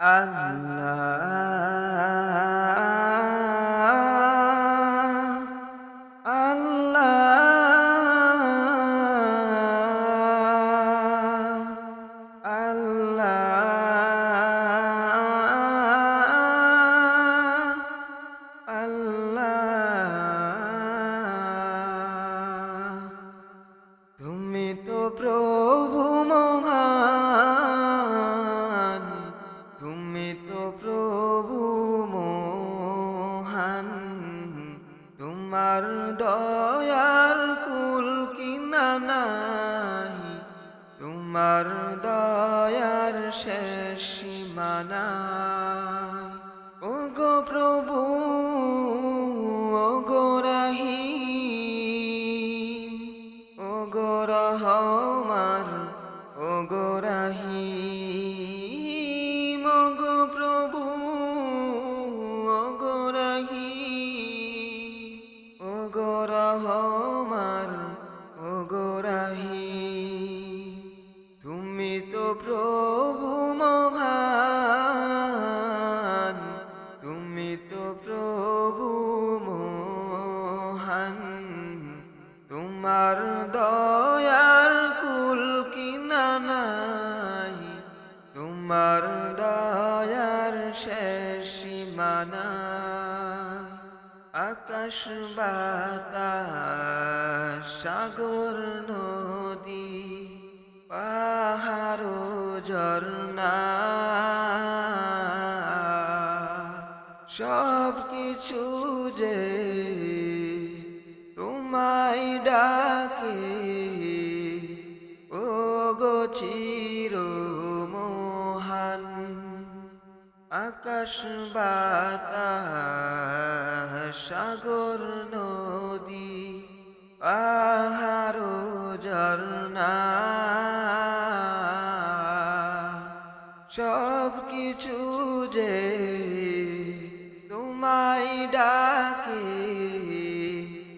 Allah. দয়ার কুল কিনা নাই তোমার দয়ার শেষ মানা ও গো প্রভু রহমান ও গো রাহিম, তুমি তো প্রভু মহান, তুমি তো প্রভু মহান, তোমার দয়ার কুল কিনা নাই, তোমার দয়ার শেষ সীমানা আকাশ সাগর নদী, পাহাড় ঝর্ণা। সব কিছু যে তোমায় ডাকে ও গো চির মোহান আকাশ সাগর নদী, পাহাড় ঝর্ণা। সব কিছু যে তোমায় ডাকে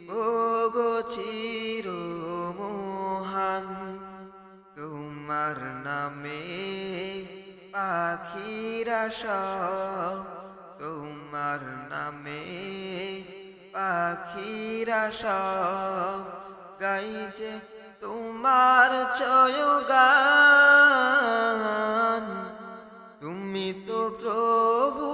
ও গো চির মোহান তোমার নামে পাখিরা সব পাখিরা সব গাইছে তোমার চয়গান। তুমি তো প্রভু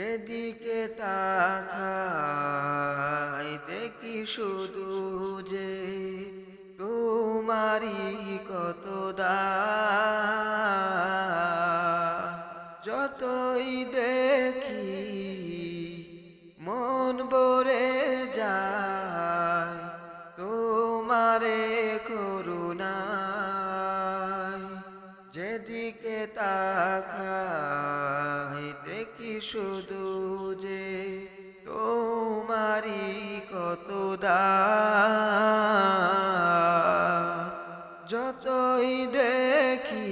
যেদিকে তাকাই দেখি শুধু যে তোমারি কত দা যতই কত যতই দেখি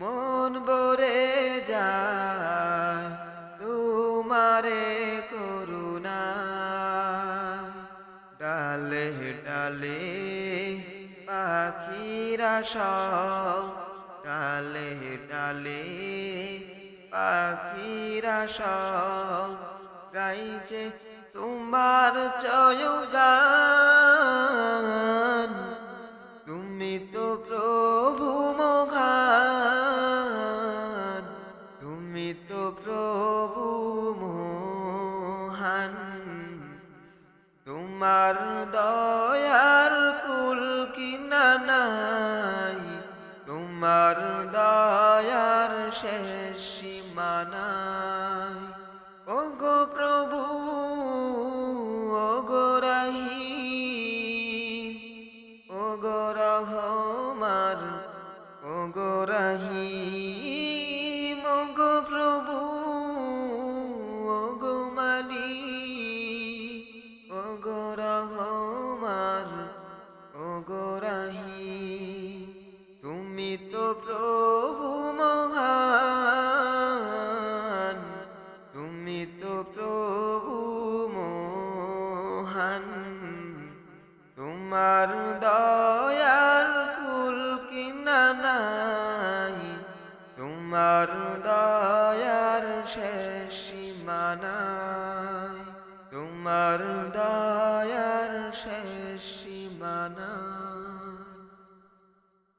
মন ভরে যায়, তোমারে করুণা। ডালে ডালে পাখিরা সব, ডালে ডালে পাখিরা সব গাইছে তোমার জয়গান। তুমি তো প্রভু মহান। তুমি তো প্রভু মোহান। তোমার দয়ার কুল কিনা নাই। তোমার দয়ার শেষ সীমানায় রহিম ও দয়ার শেষ সীমানায় তোমার দয়ার শেষ